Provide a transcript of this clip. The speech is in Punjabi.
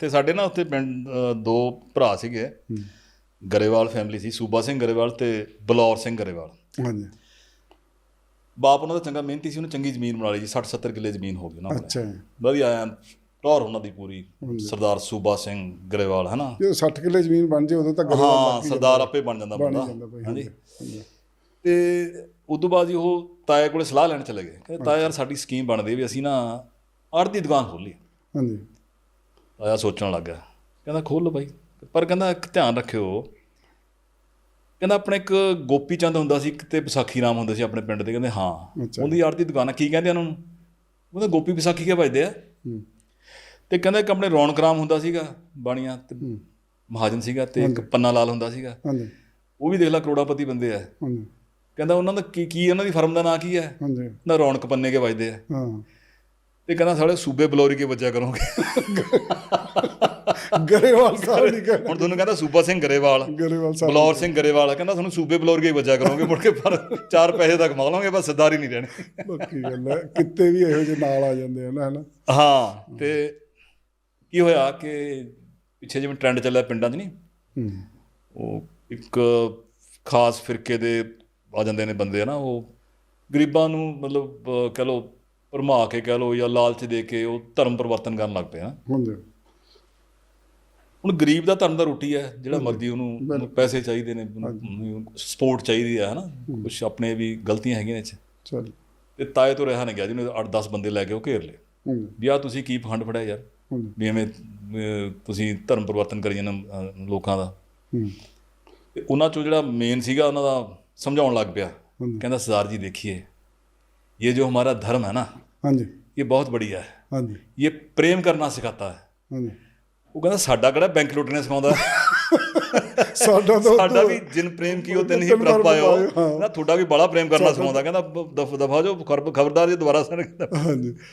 ਤੇ ਸਾਡੇ ਨਾ ਉੱਥੇ ਪਿੰਡ ਦੋ ਭਰਾ ਸੀਗੇ। ਗਰੇਵਾਲ ਫੈਮਿਲੀ ਸੀ ਸੂਬਾ ਸਿੰਘ ਗਰੇਵਾਲ ਤੇ ਬਲੌਰ ਸਿੰਘ ਗਰੇਵਾਲ। ਹਾਂਜੀ। ਬਾਪ ਉਹਨਾਂ ਦਾ ਚੰਗਾ ਮਿਹਨਤੀ ਸੀ ਉਹਨੇ ਚੰਗੀ ਜ਼ਮੀਨ ਬਣਾ ਲਈ ਜੀ 60 70 ਕਿੱਲੇ ਜ਼ਮੀਨ ਹੋ ਗਈ ਉਹਨਾਂ ਕੋਲ। ਅੱਛਾ। ਵਧੀਆ ਐਨ ਟੌਰ ਉਹਨਾਂ ਦੀ ਪੂਰੀ ਸਰਦਾਰ ਸੂਬਾ ਸਿੰਘ ਗਰੇਵਾਲ ਹੈ ਨਾ ਜੇ 60 ਕਿੱਲੇ ਜ਼ਮੀਨ ਬਣ ਜੇ ਉਦੋਂ ਤਾਂ ਗਰੇਵਾਲ ਹਾਂ ਸਰਦਾਰ ਆਪੇ ਬਣ ਜਾਂਦਾ ਬੰਦਾ। ਹਾਂਜੀ। ਤੇ ਉਦੋਂ ਬਾਅਦ ਜੀ ਉਹ ਤਾਏ ਕੋਲੇ ਸਲਾਹ ਲੈਣ ਚਲੇ ਗਏ। ਕਹਿੰਦੇ ਤਾਇਆ ਯਾਰ ਸਾਡੀ ਸਕੀਮ ਬਣਦੀ ਵੀ ਅਸੀਂ ਨਾ ਆੜ੍ਹ ਦੀ ਦੁਕਾਨ ਖੋਲੀ ਹਾਂਜੀ। ਤਾਇਆ ਸੋਚਣ ਲੱਗਾ ਕਹਿੰਦਾ ਖੋਲ ਲਓ ਬਾਈ। ਪਰ ਕਹਿੰਦਾ ਇੱਕ ਧਿਆਨ ਰੱਖਿਓ। ਕਹਿੰਦਾ ਆਪਣੇ ਇੱਕ ਗੋਪੀ ਚੰਦ ਹੁੰਦਾ ਸੀ ਇੱਕ ਤੇ ਵਿਸਾਖੀ ਰਾਮ ਹੁੰਦੇ ਸੀ ਆਪਣੇ ਪਿੰਡ ਦੇ। ਕਹਿੰਦੇ ਹਾਂ। ਉਹਦੀ ਦੀ ਦੁਕਾਨ ਕੀ ਕਹਿੰਦੇ ਉਹਨਾਂ ਨੂੰ? ਉਹਦਾ ਗੋਪੀ ਵਿਸਾਖੀ ਕੇ ਵੱਜਦੇ ਆ? ਤੇ ਕਹਿੰਦਾ ਇੱਕ ਆਪਣੇ ਰੌਣਕ ਰਾਮ ਹੁੰਦਾ ਸੀਗਾ ਬਾਣੀਆਂ ਤੇ ਮਹਾਜਨ ਸੀਗਾ ਤੇ ਇੱਕ ਪੰਨਾ ਲਾਲ ਹੁੰਦਾ ਸੀਗਾ। ਹਾਂਜੀ। ਉਹ ਵੀ ਦੇਖ ਲੈ ਕਰੋੜਾਪਤੀ ਬੰਦੇ ਆ। ਹਾਂਜੀ। ਕਹਿੰਦਾ ਉਹਨਾਂ ਦਾ ਕੀ ਕੀ ਉਹਨਾਂ ਦੀ ਫਰਮ ਦਾ ਨਾਂ ਕੀ ਹੈ ਹਾਂਜੀ। ਨਾ ਰੌਣਕ ਪੰਨੇ ਕੇ ਵੱਜਦੇ ਆ। ਹਾਂ। ਤੇ ਕਹਿੰਦਾ ਸਾਲੇ ਸੂਬੇ ਬਲੌਰੀ ਕੇ ਵੱਜਿਆ ਕਰੋਗੇ? ਗਰੇਵਾਲ ਸਾਹਿਬ ਨਹੀਂ ਕਹਿੰਦੇ ਹੁਣ ਤੁਹਾਨੂੰ ਕਹਿੰਦਾ ਸੂਬਾ ਸਿੰਘ ਗਰੇਵਾਲ ਗਰੇਵਾਲ ਸਾਹਿਬ ਬਲੌਰ ਸਿੰਘ ਗਰੇਵਾਲ ਕਹਿੰਦਾ ਤੁਹਾਨੂੰ ਸੂਬੇ ਬਲੌਰ ਕੇ ਹੀ ਵੱਜਿਆ ਕਰੋਗੇ ਮੁੜ ਕੇ ਪਰ ਚਾਰ ਪੈਸੇ ਤੱਕ ਕਮਾ ਲਓਗੇ ਬਸ ਸਰਦਾਰ ਹੀ ਨਹੀਂ ਰਹਿਣੇ। ਬਾਕੀ ਗੱਲ ਹੈ ਕਿਤੇ ਵੀ ਇਹੋ ਜਿਹੇ ਨਾਲ ਆ ਜਾਂਦੇ ਆ ਨਾ ਹਨਾ? ਹਾਂ ਤੇ ਕੀ ਹੋਇਆ ਕਿ ਪਿੱਛੇ ਜਿਵੇਂ ਟ੍ਰੈਂਡ ਚੱਲਿਆ ਪਿੰਡਾਂ 'ਚ ਨਹੀਂ ਉਹ ਇੱਕ ਖਾਸ ਫਿਰਕੇ ਦੇ ਆ ਜਾਂਦੇ ਨੇ ਬੰਦੇ ਨਾ ਉਹ ਗਰੀਬਾਂ ਨੂੰ ਮਤਲਬ ਕਹਿ ਲਓ ਭਰਮਾ ਕੇ ਕਹਿ ਲੋ ਜਾਂ ਲਾਲਚ ਦੇ ਕੇ ਉਹ ਧਰਮ ਪਰਿਵਰਤਨ ਕਰਨ ਲੱਗ ਪਿਆ ਹੁਣ ਗਰੀਬ ਦਾ ਧਰਮ ਦਾ ਰੋਟੀ ਹੈ ਜਿਹੜਾ ਮਰਦੀ ਉਹਨੂੰ ਪੈਸੇ ਚਾਹੀਦੇ ਨੇ ਸਪੋਰਟ ਚਾਹੀਦੀ ਹੈ ਹਨਾ? ਕੁਝ ਆਪਣੇ ਵੀ ਗਲਤੀਆਂ ਹੈਗੀਆਂ ਨੇ ਚ ਤੇ ਤਾਏ ਤੋਂ ਰਹਿਣ ਗਿਆ ਜਿਹਨੇ 8-10 ਬੰਦੇ ਲੈ ਕੇ ਉਹ ਘੇਰ ਲਏ। ਵੀ ਆ ਤੁਸੀਂ ਕੀ ਪਖੰਡ ਫੜਿਆ ਯਾਰ? ਵੀ ਐਵੇਂ ਤੁਸੀਂ ਧਰਮ ਪਰਿਵਰਤਨ ਕਰੀ ਜਾਂਦੇ ਲੋਕਾਂ ਦਾ। ਤੇ ਉਹਨਾਂ ਚੋਂ ਜਿਹੜਾ ਮੇਨ ਸੀਗਾ ਉਹਨਾਂ ਦਾ ਸਮਝਾਉਣ ਲੱਗ ਪਿਆ। ਕਹਿੰਦਾ ਸਰਦਾਰ ਜੀ ਦੇਖੀਏ। ये जो हमारा धर्म है ना ਹਾਂਜੀ ये बहुत बढ़िया है ਹਾਂਜੀ ये प्रेम करना सिखाता है ਹਾਂਜੀ ਉਹ ਕਹਿੰਦਾ ਸਾਡਾ ਕਿਹੜਾ ਬੈਂਕ ਲੁੱਟਣੇ ਸਿਖਾਉਂਦਾ ਸਾਡਾ ਤਾਂ ਸਾਡਾ ਵੀ ਜਿਨ ਪ੍ਰੇਮ ਕੀਓ ਤਿਨ ਹੀ ਤਿੰਨ ਪ੍ਰਭ ਪ੍ਰਭ ਪਾਇਓ ਪਾਇਓ, ਹਾਂ। ਨਾ ਤੁਹਾਡਾ ਵੀ ਬੜਾ ਪ੍ਰੇਮ ਕਰਨਾ ਸਿਖਾਉਂਦਾ ਕਹਿੰਦਾ ਦਫ ਦਫਾ ਜੋ ਖਬਰਦਾਰ ਜੇ ਦੁਬਾਰਾ ਸਨ ਹਾਂਜੀ